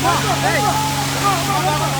红色红哎红色红色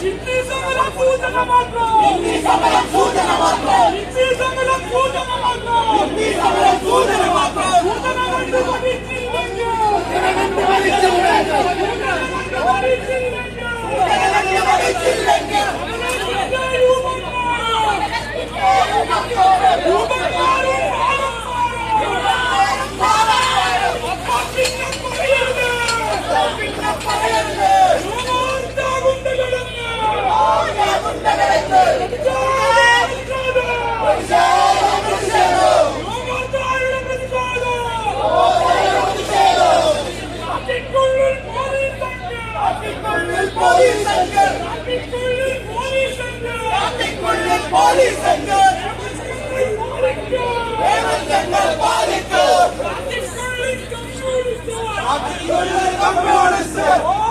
ಚಿಟ್ಟಿ ಸಮರ ಸೂಚನ ಮಾತ್ರ ಚಿಟ್ಟಿ ಸಮರ ಸೂಚನ ಮಾತ್ರ ಚಿಟ್ಟಿ ಸಮರ ಸೂಚನ ಮಾತ್ರ ಚಿಟ್ಟಿ ಸಮರ ಸೂಚನ ಮಾತ್ರ ಸೂಚನ ಗಂಟು ಬರಿಸಿ ಬಂದೆ ಸೂಚನ ಗಂಟು ಬರಿಸಿ ಬಂದೆ ಸೂಚನ ಗಂಟು ಬರಿಸಿ ಬಂದೆ Yeah. Communist!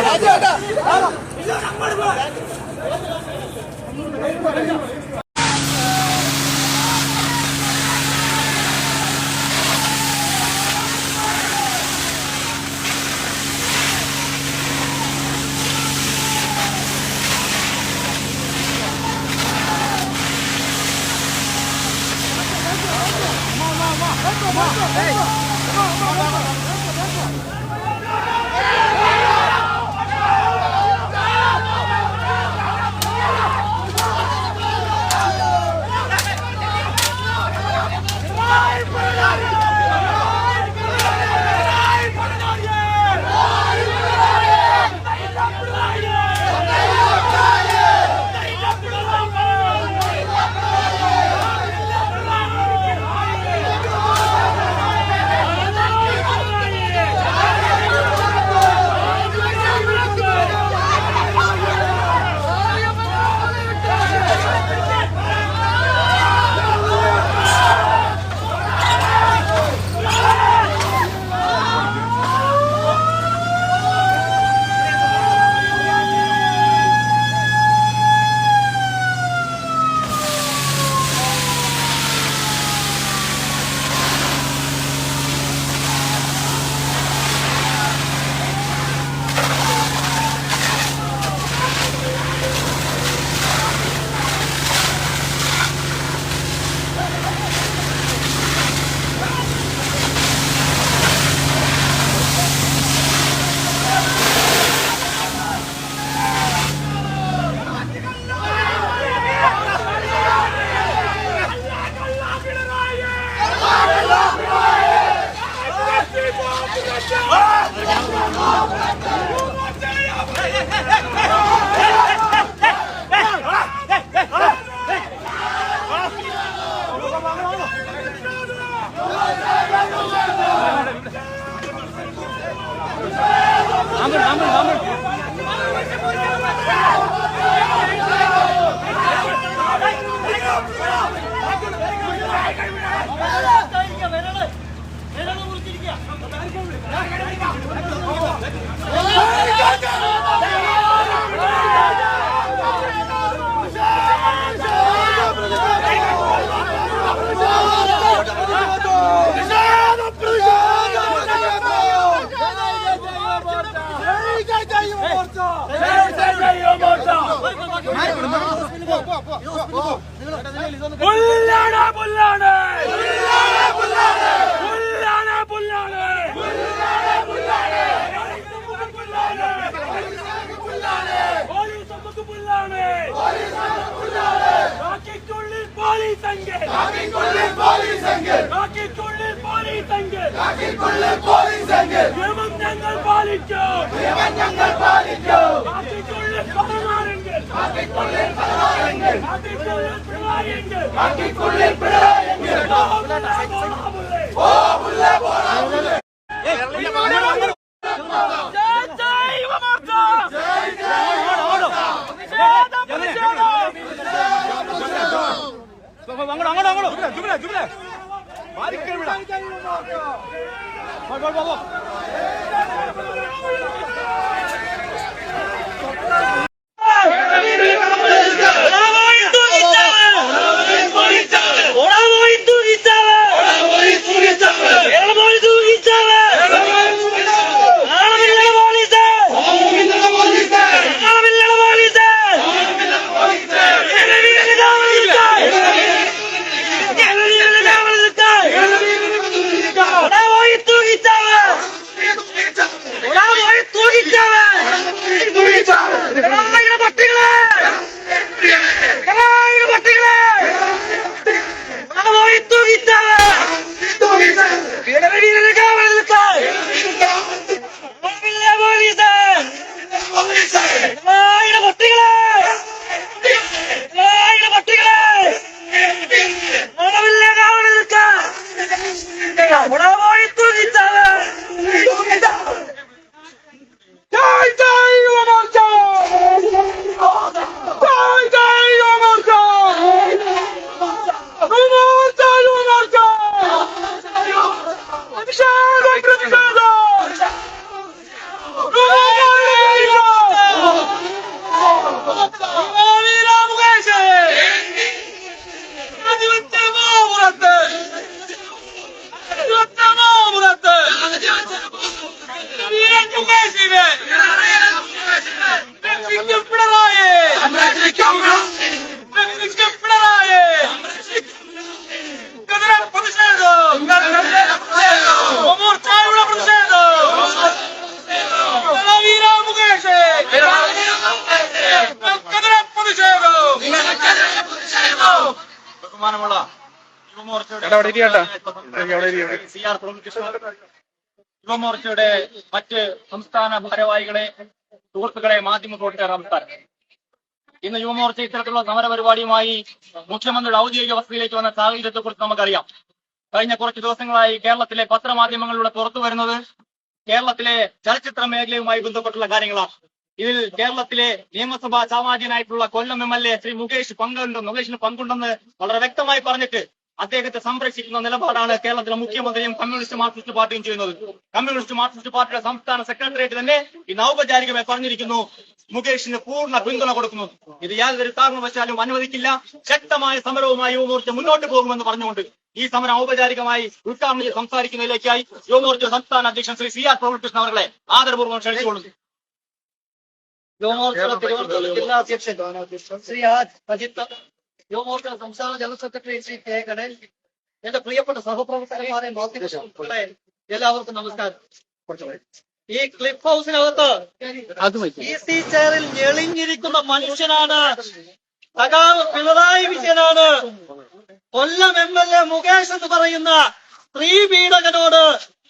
പുല്ലാണ് പുല്ലാണ് புல்லான புல்லான புல்லான புல்லான பாலிசங்கள் பாலிசங்கள் பாலிசங்கள் பாலிக்கும் எங்கள் அக்கிக்குள்ளே பிறா எங்கள் போல போல അങ്ങോട്ട് അങ്ങോട്ട് അങ്ങോട്ട് ജുബിലെ ജുബിലെ മാറിക്കരുവിടെ അവിടെ യുവമോർച്ചയുടെ മറ്റ് സംസ്ഥാന ഭാരവാഹികളെ സുഹൃത്തുക്കളെ മാധ്യമ പ്രവർത്തകർ നമസ്കാരം. ഇന്ന് യുവമോർച്ച ഇത്തരത്തിലുള്ള സമര പരിപാടിയുമായി മുഖ്യമന്ത്രിയുടെ ഔദ്യോഗിക വസതിയിലേക്ക് വന്ന സാഹചര്യത്തെ കുറിച്ച് നമുക്കറിയാം. കഴിഞ്ഞ കുറച്ച് ദിവസങ്ങളായി കേരളത്തിലെ പത്രമാധ്യമങ്ങളിലൂടെ പുറത്തു വരുന്നത് കേരളത്തിലെ ചലച്ചിത്ര മേഖലയുമായി ബന്ധപ്പെട്ടുള്ള കാര്യങ്ങളാണ്. ഇതിൽ കേരളത്തിലെ നിയമസഭാ സാമാജികനായിട്ടുള്ള Kollam M L A Shri Mukesh പങ്കുണ്ടെന്ന് മുകേഷിന് പങ്കുണ്ടെന്ന് വളരെ വ്യക്തമായി പറഞ്ഞിട്ട് അദ്ദേഹത്തെ സംരക്ഷിക്കുന്ന നിലപാടാണ് കേരളത്തിലെ മുഖ്യമന്ത്രിയും കമ്മ്യൂണിസ്റ്റ് മാർക്സിസ്റ്റ് പാർട്ടിയും ചെയ്യുന്നത്. കമ്മ്യൂണിസ്റ്റ് മാർക്സിസ്റ്റ് പാർട്ടിയുടെ സംസ്ഥാന സെക്രട്ടേറിയറ്റ് തന്നെ ഇന്ന് ഔപചാരികമായി പറഞ്ഞിരിക്കുന്നു മുകേഷിന് പൂർണ പിന്തുണ കൊടുക്കുന്നു ഇത് യാതൊരു കാരണവശാലും അനുവദിക്കില്ല. ശക്തമായ സമരവുമായി യുവമോർച്ച മുന്നോട്ട് പോകുമെന്ന് പറഞ്ഞുകൊണ്ട് ഈ സമരം ഔപചാരികമായി ഉദ്ഘാടനം ചെയ്ത് സംസാരിക്കുന്നതിലേക്കായി യുവമോർച്ച സംസ്ഥാന അധ്യക്ഷൻ ശ്രീ സി ആർ പ്രഭുകൃഷ്ണൻ അവരുടെ ആദരപൂർവം ക്ഷണിച്ചുകൊള്ളുന്നു. യുവമോർച്ച ജില്ലാ അധ്യക്ഷൻ ശ്രീ ആജ് അജിത്ത് യുവമോർച്ച സംസ്ഥാന ജനറൽ സെക്രട്ടറി ശ്രീ കെ ഗണേൽ എന്റെ പ്രിയപ്പെട്ട സഹപ്രവർത്തകന്മാരെ എല്ലാവർക്കും നമസ്കാരം ഈ ക്ലിഫ് ഹൗസിനകത്ത് ഇ സി ചെയറിൽ ഞെളിഞ്ഞിരിക്കുന്ന മനുഷ്യനാണ് സഖാവ് പിണറായി വിജയനാണ് Kollam M L A Mukesh എന്ന് പറയുന്ന സ്ത്രീ പീഡകനോട്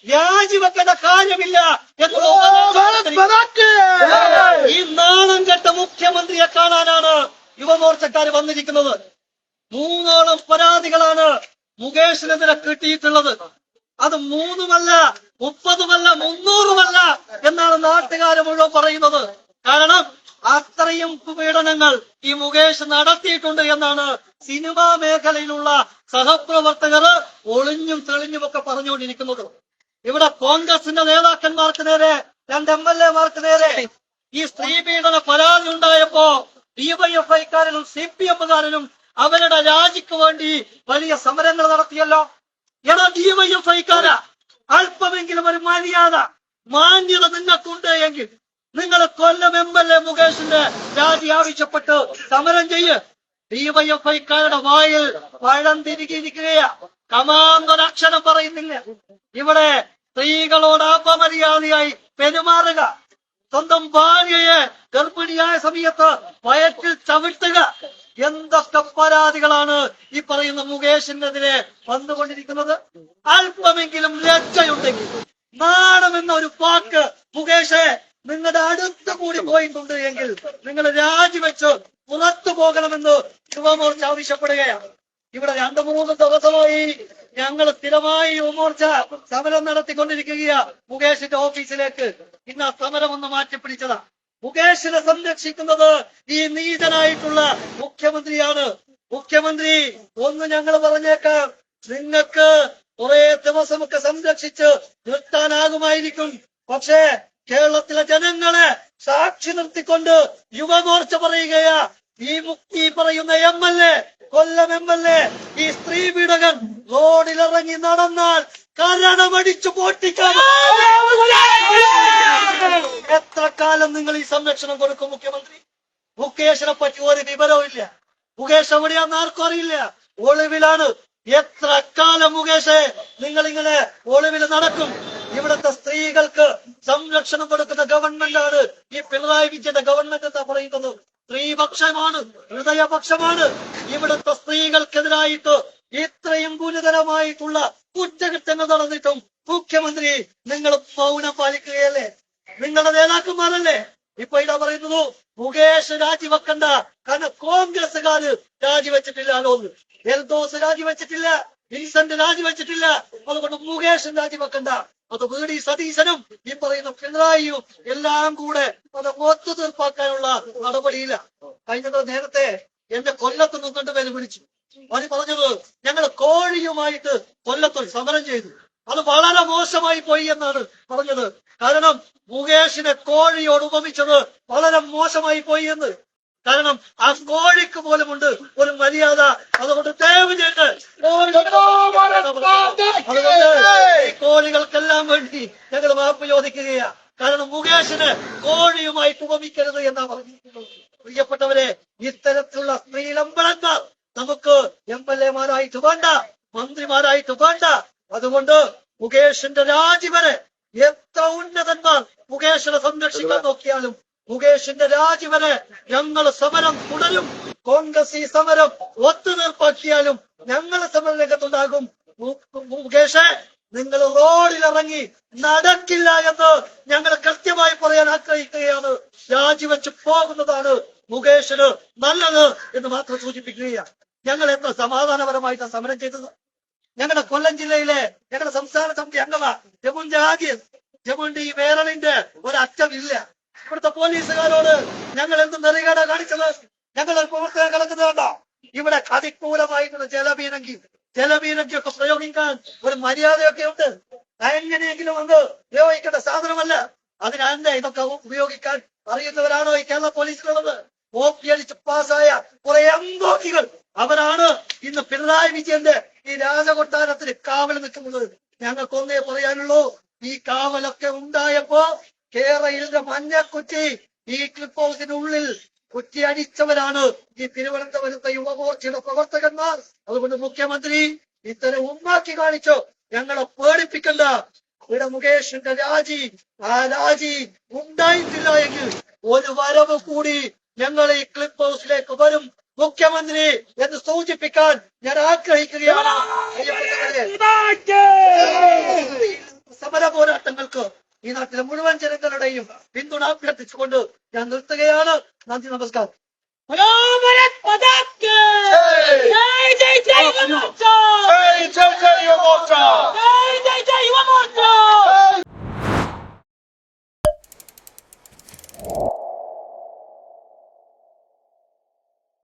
രാജിവെക്കേണ്ട കാര്യമില്ല എന്ന് ഈ നാണം കെട്ട മുഖ്യമന്ത്രിയെ കാണാനാണ് യുവമോർച്ചക്കാർ വന്നിരിക്കുന്നത്. മൂന്നോളം പരാതികളാണ് മുകേഷിനെതിരെ കിട്ടിയിട്ടുള്ളത്. അത് മൂന്നുമല്ല മുപ്പതുമല്ല മുന്നൂറുമല്ല എന്നാണ് നാട്ടുകാർ മുഴുവൻ പറയുന്നത്. കാരണം അത്രയും പീഡനങ്ങൾ ഈ മുകേഷ് നടത്തിയിട്ടുണ്ട് എന്നാണ് സിനിമാ മേഖലയിലുള്ള സഹപ്രവർത്തകർ ഒളിഞ്ഞും തെളിഞ്ഞും ഒക്കെ പറഞ്ഞുകൊണ്ടിരിക്കുന്നത്. ഇവിടെ കോൺഗ്രസിന്റെ നേതാക്കന്മാർക്ക് നേരെ രണ്ട് എം എൽ എമാർക്ക് നേരെ ഈ സ്ത്രീ പീഡന പരാതി ഉണ്ടായപ്പോ ഡിവൈഎഫ്ഐക്കാരനും സി പി എമ്മുകാരനും അവരുടെ രാജിക്ക് വേണ്ടി വലിയ സമരങ്ങൾ നടത്തിയല്ലോ. എടാ ഡിവൈഎഫ്ഐക്കാര അല്പമെങ്കിലും ഒരു മര്യാദ മാന്യത നിങ്ങൾക്കുണ്ട് എങ്കിൽ നിങ്ങൾ കൊല്ലം എം എൽ എ മുകേഷിന്റെ രാജി ആവശ്യപ്പെട്ട് സമരം ചെയ്യ്. ഡിവൈഎഫ്ഐക്കാരുടെ വായിൽ പഴം തിരികിയിരിക്കുകയാ കമാങ്കൊരക്ഷരം പറയുന്നില്ല. ഇവിടെ സ്ത്രീകളോട് അപമര്യാദയായി പെരുമാറുക. സ്വന്തം ഭാര്യയെ ഗർഭിണിയായ സമയത്ത് വയറ്റിൽ ചവിട്ടുക. എന്തൊക്കെ പരാതികളാണ് ഈ പറയുന്ന മുകേഷിനെതിരെ വന്നുകൊണ്ടിരിക്കുന്നത്? അല്പമെങ്കിലും ലജ്ജയുണ്ടെങ്കിൽ നാണം എന്ന ഒരു വാക്ക് മുകേഷെ നിങ്ങളുടെ അടുത്ത് കൂടി പോയിട്ടുണ്ട് എങ്കിൽ നിങ്ങൾ രാജിവെച്ച് പുറത്തു പോകണമെന്ന് യുവമോർച്ച ആവശ്യപ്പെടുകയാണ്. ഇവിടെ രണ്ടു മൂന്ന് ദിവസമായി ഞങ്ങൾ സ്ഥിരമായി യുവമോർച്ച സമരം നടത്തിക്കൊണ്ടിരിക്കുകയാ. മുകേഷിന്റെ ഓഫീസിലേക്ക്. ഇന്ന് ആ സമരം ഒന്ന് മാറ്റിപ്പിടിച്ചതാ മുകേഷിനെ സംരക്ഷിക്കുന്നത് ഈ നീചനായിട്ടുള്ള മുഖ്യമന്ത്രിയാണ്. മുഖ്യമന്ത്രി ഒന്ന് ഞങ്ങൾ പറഞ്ഞേക്കാം. നിങ്ങൾക്ക് കുറെ ദിവസമൊക്കെ സംരക്ഷിച്ച് നിർത്താനാകുമായിരിക്കും. പക്ഷേ കേരളത്തിലെ ജനങ്ങളെ സാക്ഷി നിർത്തിക്കൊണ്ട് യുവമോർച്ച പറയുകയാ. ഈ ഈ പറയുന്ന M L A Kollam M L A ഈ സ്ത്രീ പീഡകൻ റോഡിലിറങ്ങി നടന്നാൽ കരണമടിച്ചു പൊട്ടിക്കാൻ എത്ര കാലം നിങ്ങൾ ഈ സംരക്ഷണം കൊടുക്കും മുഖ്യമന്ത്രി? മുകേഷിനെ പറ്റി ഒരു വിവരവും ഇല്ല. മുകേഷ് എവിടെയാന്ന് ആർക്കും അറിയില്ല. ഒളിവിലാണ്. എത്ര കാലം മുകേഷെ നിങ്ങൾ ഇങ്ങനെ ഒളിവിൽ നടക്കും? ഇവിടുത്തെ സ്ത്രീകൾക്ക് സംരക്ഷണം കൊടുക്കുന്ന ഗവൺമെന്റാണ്. ഈ പിണറായി വിജയന്റെ ഗവൺമെന്റ് എന്താ പറയുന്നത്? സ്ത്രീപക്ഷമാണ് ഹൃദയപക്ഷമാണ്. ഇവിടുത്തെ സ്ത്രീകൾക്കെതിരായിട്ട് ഇത്രയും ഗുരുതരമായിട്ടുള്ള കുറ്റകൃത്യങ്ങൾ നടന്നിട്ടും മുഖ്യമന്ത്രി നിങ്ങൾ മൗനം പാലിക്കുകയല്ലേ? നിങ്ങളുടെ നേതാക്കന്മാരല്ലേ? ഇപ്പൊ ഇതാ പറയുന്നത് മുകേഷ് രാജിവെക്കണ്ട. കാരണം കോൺഗ്രസ്സുകാര് രാജിവെച്ചിട്ടില്ലാലോ എന്ന്. എൽദോസ് രാജിവെച്ചിട്ടില്ല വിൻസെന്റ് രാജിവെച്ചിട്ടില്ല. അതുകൊണ്ട് മുകേഷ് രാജിവെക്കണ്ട. അത് വി ഡി സതീശനും. ഈ പറയുന്ന പിണറായിയും എല്ലാം കൂടെ അത് ഒത്തു തീർപ്പാക്കാനുള്ള നടപടിയില്ല. കഴിഞ്ഞ നേരത്തെ എന്റെ കൊല്ലത്ത് നിന്നിട്ട് പേര് വിളിച്ചു. അവർ പറഞ്ഞത് ഞങ്ങൾ കോഴിയുമായിട്ട് കൊല്ലത്ത് സമരം ചെയ്തു. അത് വളരെ മോശമായി പോയി എന്നാണ് പറഞ്ഞത്. കാരണം മുകേഷിനെ കോഴിയോട് ഉപമിച്ചത് വളരെ മോശമായി പോയി എന്ന്. കാരണം ആ കോഴിക്ക് പോലുമുണ്ട് ഒരു മര്യാദ. അതുകൊണ്ട് ദയവ് ചെയ്ത് ഈ കോഴികൾക്കെല്ലാം വേണ്ടി ഞങ്ങൾ മാപ്പ് ചോദിക്കുകയാ. കാരണം മുകേഷിന് കോഴിയുമായി ഉപമിക്കരുത് എന്നാ പറഞ്ഞിരിക്കുന്നത്. പ്രിയപ്പെട്ടവരെ ഇത്തരത്തിലുള്ള സ്ത്രീലമ്പളങ്ങൾ നമുക്ക് എം എൽ എമാരായിട്ട് വേണ്ട മന്ത്രിമാരായിട്ട് വേണ്ട. അതുകൊണ്ട് മുകേഷിന്റെ രാജി വരെ എത്ര ഉന്നതന്മാർ മുകേഷിനെ സംരക്ഷിക്കാൻ നോക്കിയാലും മുകേഷിന്റെ രാജി വരെ ഞങ്ങൾ സമരം തുടരും. കോൺഗ്രസ് ഈ സമരം ഒത്തുതീർപ്പാക്കിയാലും ഞങ്ങൾ സമര രംഗത്തുണ്ടാകും. മുകേഷെ നിങ്ങൾ നിങ്ങൾ റോഡിലിറങ്ങി നടക്കില്ല എന്ന് ഞങ്ങൾ കൃത്യമായി പറയാൻ ആഗ്രഹിക്കുകയാണ്. രാജിവെച്ച് പോകുന്നതാണ് മുകേഷിന് നല്ലത് എന്ന് മാത്രം സൂചിപ്പിക്കുകയാണ്. ഞങ്ങൾ എത്ര സമാധാനപരമായിട്ട് സമരം ചെയ്തത്? ഞങ്ങളുടെ കൊല്ലം ജില്ലയിലെ ഞങ്ങളുടെ സംസ്ഥാന സമിതി അംഗമാ ജമുന്റെ ആദ്യം ജമുന്റെ ഈ അറ്റം ഒരറ്റമില്ല ഇവിടുത്തെ പോലീസുകാരോട് ഞങ്ങൾ എന്ത് നെറികേടാ കാണിച്ചത്? ഞങ്ങൾ പ്രവർത്തനം വേണ്ട ഇവിടെ അതിക്രൂരമായിട്ടുള്ള ജലപീരങ്കി ജലപീരങ്കി ഒക്കെ പ്രയോഗിക്കാൻ ഒരു മര്യാദയൊക്കെ ഉണ്ട്. എങ്ങനെയെങ്കിലും ഒന്ന് ഉപയോഗിക്കേണ്ട സാധനമല്ല. അതിനെന്താ ഇതൊക്കെ ഉപയോഗിക്കാൻ അറിയുന്നവരാണോ ഈ കേരള പോലീസിലുള്ളത് ഓപ്പി അടിച്ച് പാസ്സായ കുറെ അങ്കോക്കികൾ അവരാണ് ഇന്ന് പിണറായി വിജയന്റെ ഈ രാജകൊട്ടാരത്തിന് കാവൽ നിൽക്കുന്നത്. ഞങ്ങൾക്കൊന്നേ പറയാനുള്ളൂ ഈ കാവലൊക്കെ ഉണ്ടായപ്പോ കേരളയിലെ മഞ്ഞക്കുറ്റി ഈ ക്ലിപ്പ് ഹൗസിനുള്ളിൽ കുറ്റി അടിച്ചവരാണ് ഈ തിരുവനന്തപുരത്തെ യുവമോർച്ചയുടെ പ്രവർത്തകന്മാർ. അതുകൊണ്ട് മുഖ്യമന്ത്രി ഇത്തരം ഉമ്മാക്കി കാണിച്ചു. ഞങ്ങളെ പേടിപ്പിക്കണ്ട. ഇവിടെ മുകേഷിന്റെ രാജി ആ രാജി ഉണ്ടായിട്ടില്ല എങ്കിൽ ഒരു വരവ് കൂടി ഞങ്ങൾ ഈ ക്ലിപ്പ് ഹൗസിലേക്ക് വരും. മുഖ്യമന്ത്രി എന്ന് സൂചിപ്പിക്കാൻ ഞാൻ ആഗ്രഹിക്കുകയാണ്. സമര പോരാട്ടങ്ങൾക്ക് ഈ നാട്ടിലെ മുഴുവൻ ജനങ്ങളുടെയും പിന്തുണ അഭ്യർത്ഥിച്ചുകൊണ്ട് ഞാൻ നിർത്തുകയാണ്. നന്ദി നമസ്കാരം. Oh.